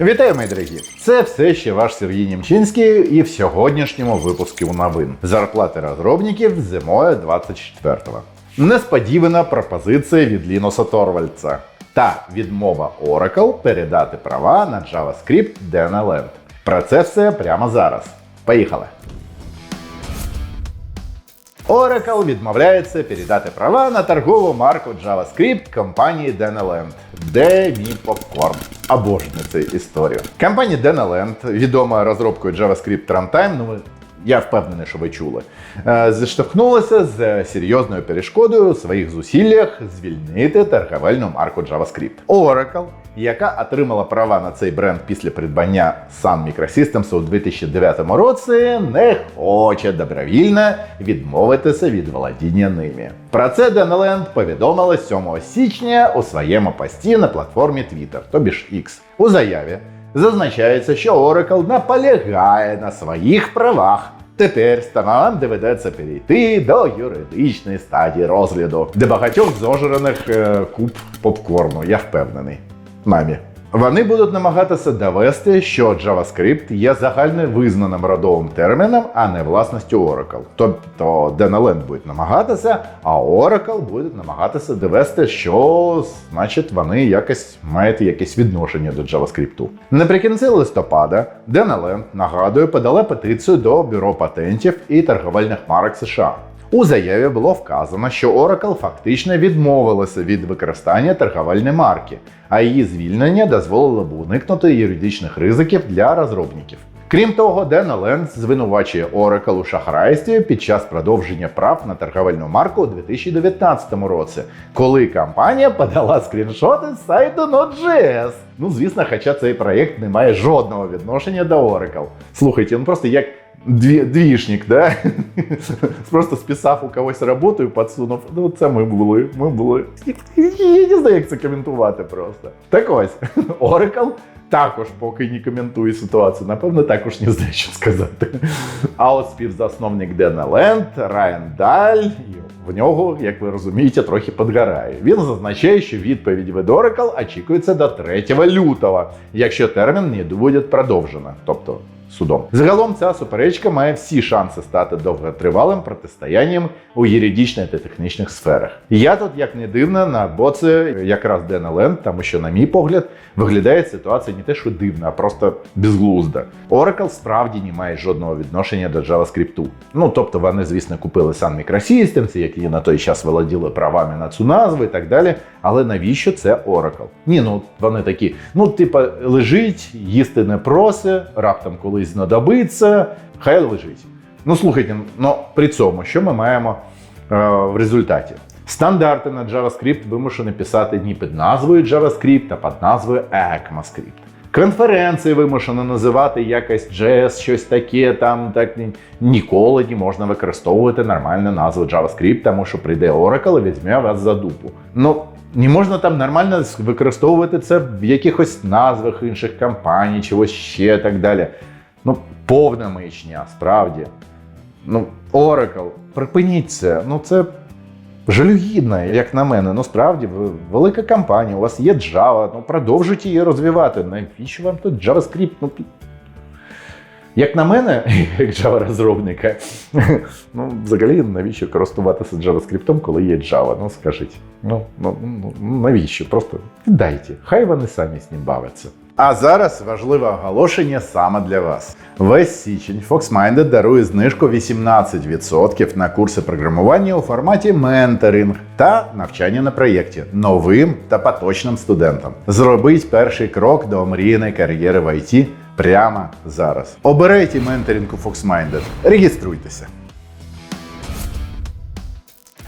Вітаю, мої дорогі! Це все ще ваш Сергій Німчинський і в сьогоднішньому випуску новин. Зарплати розробників зимою 24-го. Несподівана пропозиція від Лінуса Торвальдса та відмова Oracle передати права на JavaScript DNLand. Про це все прямо зараз. Поїхали! Oracle відмовляється передати права на торгову марку JavaScript компанії Denaland. Де мій попкорн? Обожнюю цю історію. Компанія Denaland, відома розробкою JavaScript Runtime, ну ви- я впевнений, що ви чули, е, зіштовхнулася з серйозною перешкодою у своїх зусиллях звільнити торговельну марку JavaScript. Oracle, яка отримала права на цей бренд після придбання Sun Microsystems у 2009 році, не хоче добровільно відмовитися від володіння ними. Про це Denaland повідомила 7 січня у своєму пості на платформі Twitter, тобі ж X. У заяві зазначається, що Oracle наполягає на своїх правах. Тепер сторонам доведеться перейти до юридичної стадії розгляду, де багатьох зожраних е, куб попкорну, я впевнений. Мамі. Вони будуть намагатися довести, що JavaScript є загально визнаним родовим терміном, а не власністю Oracle. Тобто Denaland буде намагатися, а Oracle буде намагатися довести, що значить вони якось мають якесь відношення до JavaScript. Наприкінці листопада Denaland, нагадую, подала петицію до Бюро патентів і торговельних марок США. У заяві було вказано, що Oracle фактично відмовилася від використання торговельної марки, а її звільнення дозволило б уникнути юридичних ризиків для розробників. Крім того, Denaland звинувачує Oracle у шахрайстві під час продовження прав на торговельну марку у 2019 році, коли компанія подала скріншоти з сайту Node.js. Ну, звісно, хоча цей проєкт не має жодного відношення до Oracle. Слухайте, ну просто як дві, двішник, да? Просто списав у когось роботу і підсунув. Ну, це ми були, ми були. Я не знаю, як це коментувати просто. Так ось, Oracle також поки не коментує ситуацію. Напевно, також не знає, що сказати. А от співзасновник Дена Ленд, Райан Даль, в нього, як ви розумієте, трохи підгорає. Він зазначає, що відповідь від Oracle очікується до 3 лютого, якщо термін не буде продовжено. Тобто судом. Загалом ця суперечка має всі шанси стати довготривалим протистоянням у юридичних та технічних сферах. Я тут, як не дивно, на боці якраз Дена Ленд, тому що, на мій погляд, виглядає ситуація не те, що дивна, а просто безглузда. Oracle справді не має жодного відношення до JavaScript. Ну тобто вони, звісно, купили Sun Microsystems, які на той час володіли правами на цю назву і так далі. Але навіщо це Oracle? Ні, ну вони такі, ну, типа, лежить, їсти не проси, раптом колись знадобиться, хай лежить. Ну слухайте, ну при цьому, що ми маємо е, в результаті? Стандарти на JavaScript вимушені писати не під назвою JavaScript, а під назвою ECMAScript. Конференції вимушено називати якось JS, щось таке, там так ніколи не можна використовувати нормальну назву JavaScript, тому що прийде Oracle і візьме вас за дупу. Ну, не можна там нормально використовувати це в якихось назвах інших компаній, чогось ще так далі. Ну, повна маячня, справді. Ну, Oracle, припиніть це. Ну, це жалюгідно, як на мене. Ну, справді, ви велика компанія, у вас є Java, ну продовжуйте її розвивати. Навіщо вам тут JavaScript? Ну, як на мене, як Java-розробника, ну, взагалі, навіщо користуватися JavaScript, коли є Java? Ну, скажіть. Ну, ну, ну навіщо? Просто віддайте. Хай вони самі з ним бавляться. А зараз важливе оголошення саме для вас. Весь січень FoxMinded дарує знижку 18% на курси програмування у форматі менторинг та навчання на проєкті новим та поточним студентам. Зробіть перший крок до омріяної кар'єри в ІТ прямо зараз. Обирайте менторинг у FoxMinded. Реєструйтеся.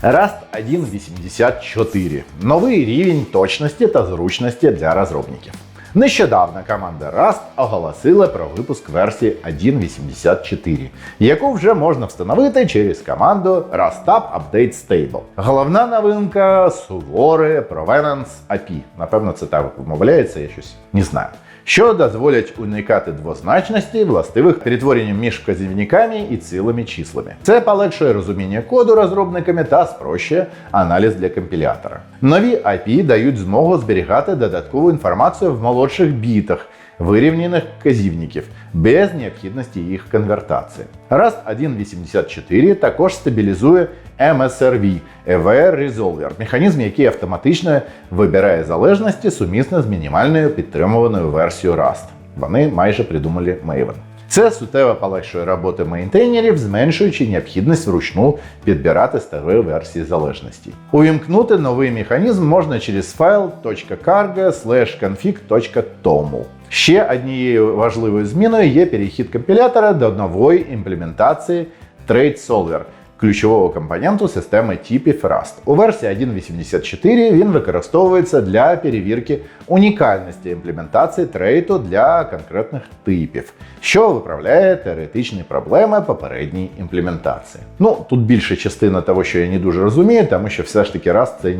Rust 1.84. Новий рівень точності та зручності для розробників. Нещодавно команда Rust оголосила про випуск версії 1.84, яку вже можна встановити через команду Rust Update Stable. Головна новинка суворе Provenance API. Напевно, це так вимовляється, я щось не знаю. Що дозволять уникати двозначності, властивих перетворенням між вказівниками і цілими числами. Це полегшує розуміння коду розробниками та спрощує аналіз для компілятора. Нові API дають змогу зберігати додаткову інформацію в молодших бітах, вирівняних казівників, без необхідності їх конвертації. Rust 1.84 також стабілізує MSRV EVR Resolver, механізм, який автоматично вибирає залежності сумісно з мінімальною підтримуваною версією Rust. Вони майже придумали Maven. Це суттєво полегшує роботу мейнтейнерів, зменшуючи необхідність вручну підбирати старі версії залежності. Увімкнути новий механізм можна через файл .cargo.config.toml. Ще однією важливою зміною є перехід компілятора до нової імплементації Trade Solver, ключового компоненту системи типів Rust. У версії 1.84 він використовується для перевірки унікальності імплементації трейту для конкретних типів, що виправляє теоретичні проблеми попередньої імплементації. Ну тут більша частина того, що я не дуже розумію, тому що все ж таки Rust це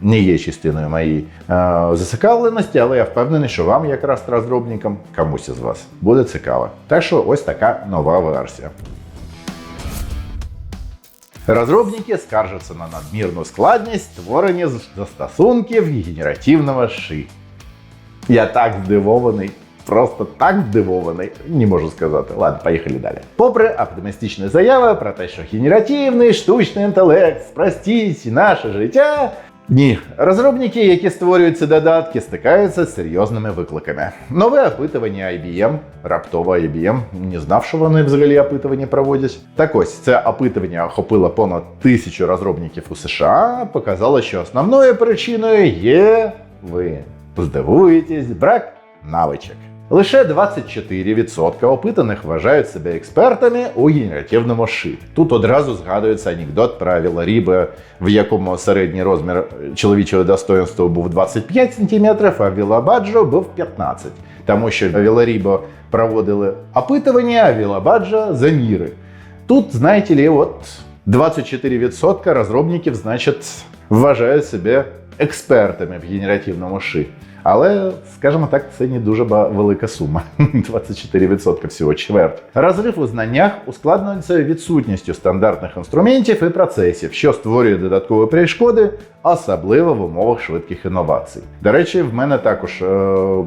не є частиною моєї е, зацікавленості, але я впевнений, що вам, як Rust розробникам, комусь із вас буде цікаво. Так що ось така нова версія. Розробники скаржаться на надмірну складність створення застосунків генеративного ши. Я так здивований, просто так здивований, не можу сказати. Ладно, поїхали далі. Попри оптимістичні заяви про те, що генеративний штучний інтелект спростить наше життя. Ні, розробники, які створюють ці додатки, стикаються з серйозними викликами. Нове опитування IBM, раптово IBM, не знав, що вони взагалі опитування проводять. Так ось це опитування охопило понад тисячу розробників у США. Показало, що основною причиною є ви здивуєтесь, брак навичок. Лише 24% опитаних вважають себе експертами у генеративному ши. Тут одразу згадується анекдот про Віларіба, в якому середній розмір чоловічого достоинства був 25 см, а Вілабаджо був 15 тому що Віларібо проводили опитування, а Вілабаджо заміри. Тут, знаєте ли, от 24% розробників, значить, вважають себе експертами в генеративному ши. Але, скажімо так, це не дуже велика сума 24% всього чверть. Розрив у знаннях ускладнюється відсутністю стандартних інструментів і процесів, що створює додаткові перешкоди, особливо в умовах швидких інновацій. До речі, в мене також, е,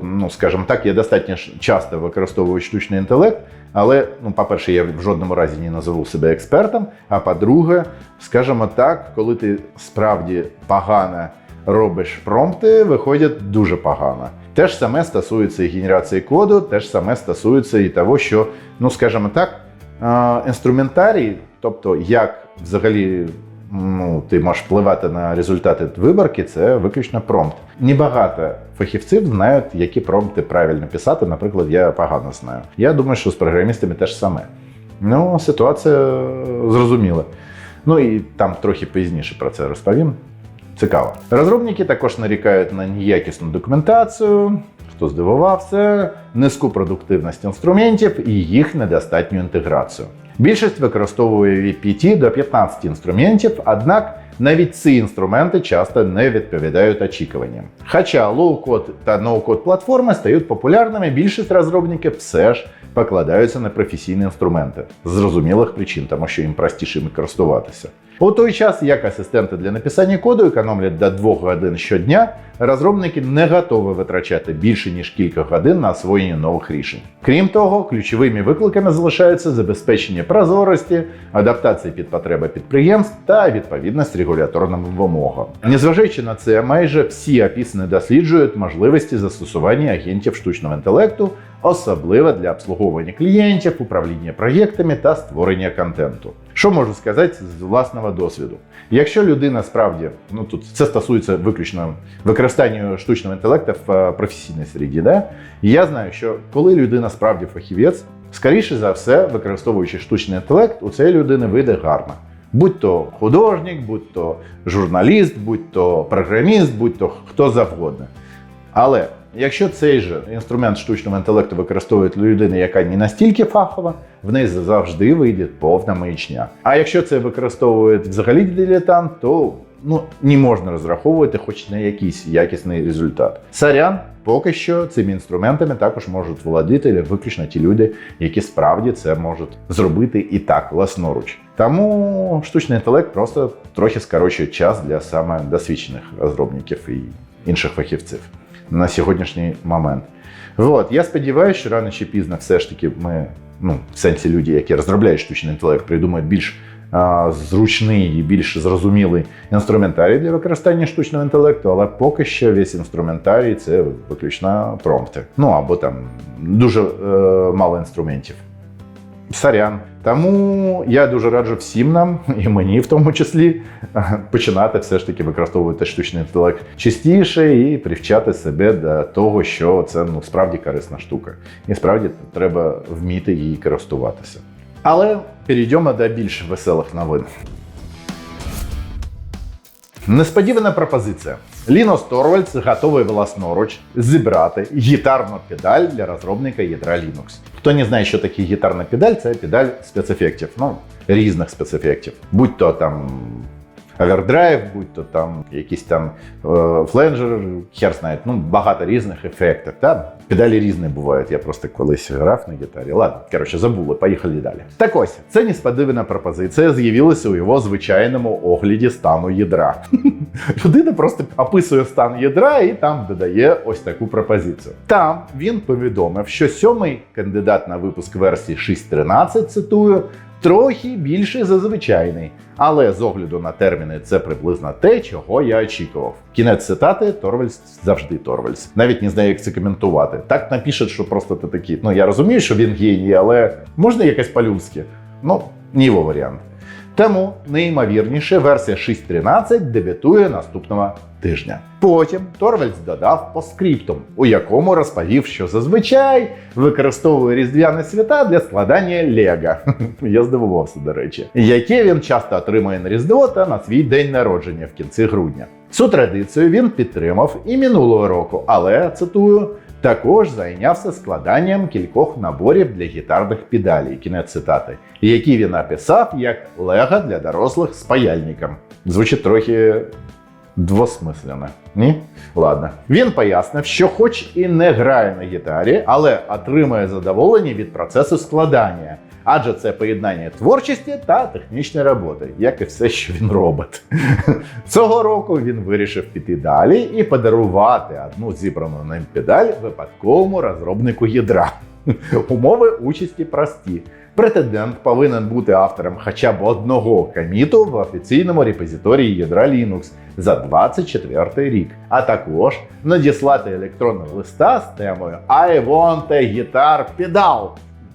ну скажімо так, я достатньо часто використовую штучний інтелект. Але, ну, по-перше, я в жодному разі не назову себе експертом. А по-друге, скажімо так, коли ти справді погано робиш промпти, виходять дуже погано. Те ж саме стосується і генерації коду, те ж саме стосується і того, що, ну скажімо так, інструментарій, тобто як взагалі ну, ти можеш впливати на результати виборки, це виключно промпт. Небагато фахівців знають, які промпти правильно писати. Наприклад, я погано знаю. Я думаю, що з програмістами теж саме. Ну, ситуація зрозуміла. Ну і там трохи пізніше про це розповім. Цікаво. Розробники також нарікають на неякісну документацію, хто здивувався, низьку продуктивність інструментів і їх недостатню інтеграцію. Більшість використовує від 5 до 15 інструментів, однак навіть ці інструменти часто не відповідають очікуванням. Хоча лоу-код та ноу-код платформи стають популярними, більшість розробників все ж покладаються на професійні інструменти з зрозумілих причин, тому що їм простіше користуватися. У той час, як асистенти для написання коду економлять до 2 годин щодня, розробники не готові витрачати більше ніж кілька годин на освоєння нових рішень. Крім того, ключовими викликами залишаються забезпечення прозорості, адаптація під потреби підприємств та відповідність регуляторним вимогам. Незважаючи на це, майже всі описані досліджують можливості застосування агентів штучного інтелекту, особливо для обслуговування клієнтів, управління проєктами та створення контенту. Що можу сказати з власного досвіду? Якщо людина справді, ну тут це стосується виключно використання штучного інтелекту в е, професійній середі, да? я знаю, що коли людина справді фахівець, скоріше за все, використовуючи штучний інтелект, у цієї людини вийде гарно. Будь то художник, будь то журналіст, будь то програміст, будь то хто завгодно. Але якщо цей же інструмент штучного інтелекту використовує людина, яка не настільки фахова, в неї завжди вийде повна маячня. А якщо це використовує взагалі дилетант, то ну не можна розраховувати хоч на якийсь якісний результат. Сарян поки що цими інструментами також можуть володіти виключно ті люди, які справді це можуть зробити і так власноруч. Тому штучний інтелект просто трохи скорочує час для саме досвідчених розробників і інших фахівців на сьогоднішній момент. От, я сподіваюся, що рано чи пізно все ж таки ми, ну, в сенсі люди, які розробляють штучний інтелект, придумають більш зручний і більш зрозумілий інструментарій для використання штучного інтелекту, але поки що весь інструментарій це виключно промпти. Ну або там дуже е, мало інструментів. Сорян. Тому я дуже раджу всім нам, і мені в тому числі, починати все ж таки використовувати штучний інтелект частіше і привчати себе до того, що це ну справді корисна штука, і справді треба вміти її користуватися. Але перейдемо до більш веселих новин. Несподівана пропозиція. Лінос Торвальдс готовий власноруч зібрати гітарну педаль для розробника ядра Linux. Хто не знає, що таке гітарна педаль, це педаль спецефектів, ну, різних спецефектів. Будь то там овердрайв, будь то там якийсь там е, фленджер, хер знає, ну багато різних ефектів. Та? Педалі різні бувають. Я просто колись грав на гітарі. Ладно, коротше, забули, поїхали далі. Так ось, це несподівана пропозиція з'явилася у його звичайному огляді стану ядра. Людина просто описує стан ядра і там додає ось таку пропозицію. Там він повідомив, що сьомий кандидат на випуск версії 6.13, цитую, трохи більший за звичайний. Але з огляду на терміни це приблизно те, чого я очікував. Кінець цитати Торвальс завжди Торвальс. Навіть не знаю, як це коментувати. Так напише, що просто ти такий. Ну я розумію, що він геній, але можна якось по-людськи? Ну, ніво варіант. Тому найімовірніше версія 6.13 дебютує наступного тижня. Потім Торвальдс додав по скриптум, у якому розповів, що зазвичай використовує різдвяні свята для складання Лего. Я здивувався, до речі, яке він часто отримує на Різдво та на свій день народження в кінці грудня. Цю традицію він підтримав і минулого року, але цитую. Також зайнявся складанням кількох наборів для гітарних педалей, кінець цитати, які він написав як лего для дорослих з паяльником. Звучить трохи двосмислено. Ні? Ладно. Він пояснив, що хоч і не грає на гітарі, але отримує задоволення від процесу складання. Адже це поєднання творчості та технічної роботи, як і все, що він робить. Цього року він вирішив піти далі і подарувати одну зібрану ним педаль випадковому розробнику ядра. Умови участі прості. Претендент повинен бути автором хоча б одного коміту в офіційному репозиторії ядра Linux за 24 рік, а також надіслати електронного листа з темою I want a guitar pedal.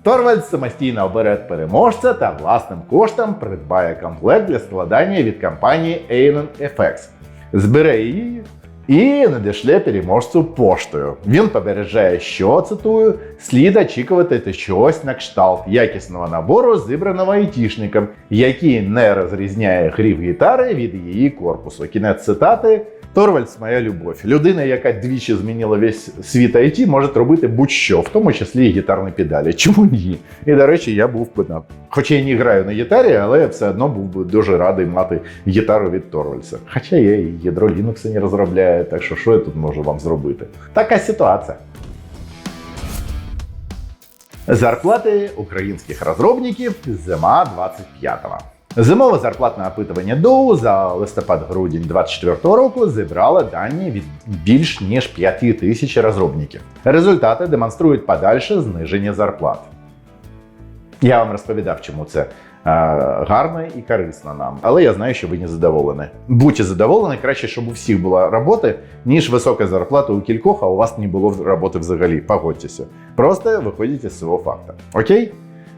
Торвальд самостійно обере переможця та власним коштом придбає комплект для складання від компанії Aenon FX. Збере її і надішле переможцю поштою. Він попереджає, що цитую, слід очікувати чогось на кшталт якісного набору, зібраного айтішником, який не розрізняє грів гітари від її корпусу. Кінець цитати. Торвальдс моя любов. Людина, яка двічі змінила весь світ IT, може робити будь-що, в тому числі і гітарні педалі. Чому ні? І до речі, я був на хоча я не граю на гітарі, але я все одно був би дуже радий мати гітару від Торвальдса. Хоча я і ядро Linux не розробляю, так що що я тут можу вам зробити? Така ситуація. Зарплати українських розробників зима 25-го. Зимове зарплатне опитування Доу за листопад-грудень 2024 року зібрало дані від більш ніж 5 тисяч розробників. Результати демонструють подальше зниження зарплат. Я вам розповідав, чому це гарно і корисно нам. Але я знаю, що ви не задоволені. Будьте задоволені, краще, щоб у всіх була робота, ніж висока зарплата у кількох, а у вас не було роботи взагалі. Погодьтеся. Просто виходіть з цього факту. Окей?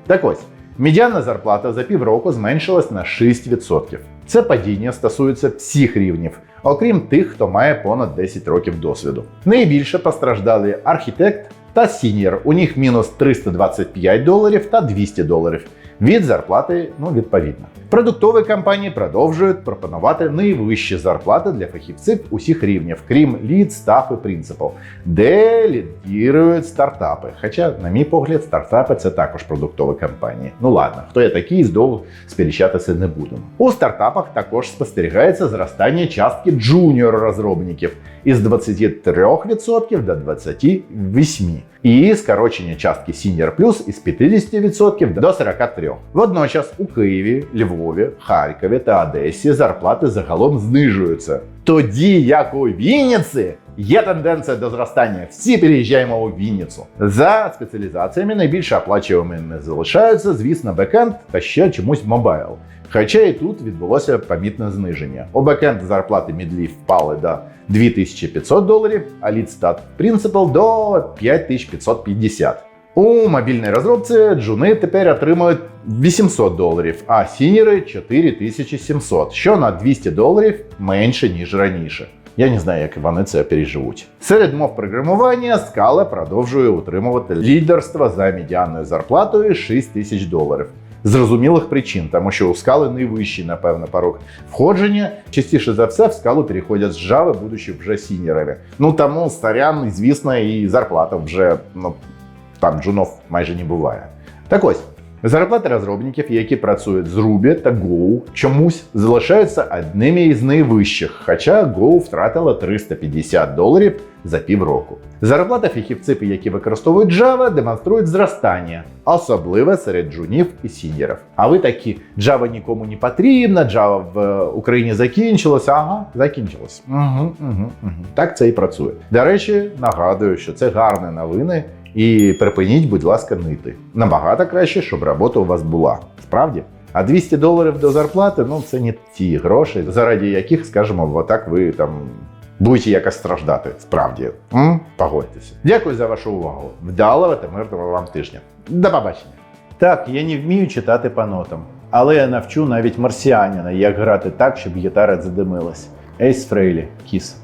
Так ось. Медіана зарплата за півроку зменшилась на 6%. Це падіння стосується всіх рівнів, окрім тих, хто має понад 10 років досвіду. Найбільше постраждали архітект та сіньор. У них мінус 325 доларів та 200 доларів. Від зарплати, ну відповідно. Продуктові компанії продовжують пропонувати найвищі зарплати для фахівців усіх рівнів, крім лід, стаф і принципів, де лідірують стартапи. Хоча, на мій погляд, стартапи це також продуктові компанії. Ну ладно, хто я такий, здовго сперечатися не будемо. У стартапах також спостерігається зростання частки джуніор розробників із 23% до 28%. І скорочення частки Senior Plus із 50% до 43%. Трьох. Водночас у Києві, Львові, Харкові та Одесі зарплати загалом знижуються. Тоді як у Вінниці є тенденція до зростання. Всі переїжджаємо у Вінницю. За спеціалізаціями найбільше оплачуваними залишаються, звісно, бекенд та ще чомусь мобайл. Хоча і тут відбулося помітне зниження. У бекенд зарплати мідлів впали до 2500 доларів, а лідстат Principal до 5550. У мобільній розробці джуни тепер отримують 800 доларів, а сіньори 4700, що на 200 доларів менше, ніж раніше. Я не знаю, як вони це переживуть. Серед мов програмування Scala продовжує утримувати лідерство за медіанною зарплатою 6 тисяч доларів. Зрозумілих причин, тому що у скали найвищий, напевно, порог входження. Частіше за все в скалу переходять з Java, будучи вже сіньорами. Ну тому старян, звісно, і зарплата вже ну, там джунов майже не буває. Так ось. Зарплати розробників, які працюють з Ruby та Go, чомусь залишаються одними із найвищих, хоча Go втратила 350 доларів за півроку. Зарплата фахівців, які використовують Java, демонструють зростання, особливо серед джунів і сіньорів. А ви такі Java нікому не потрібна, Java в Україні закінчилося. Ага, закінчилось. Угу, угу, угу. Так це і працює. До речі, нагадую, що це гарні новини. І припиніть, будь ласка, нити. Набагато краще, щоб робота у вас була. Справді? А 200 доларів до зарплати ну це не ті гроші, заради яких, скажімо, отак ви там будете якось страждати. Справді. М? Погодьтеся. Дякую за вашу увагу. Вдалого та мирного вам тижня. До побачення. Так, я не вмію читати по нотам, але я навчу навіть марсіанина, як грати так, щоб гітара задимилась. Ейс Фрейлі, кіс.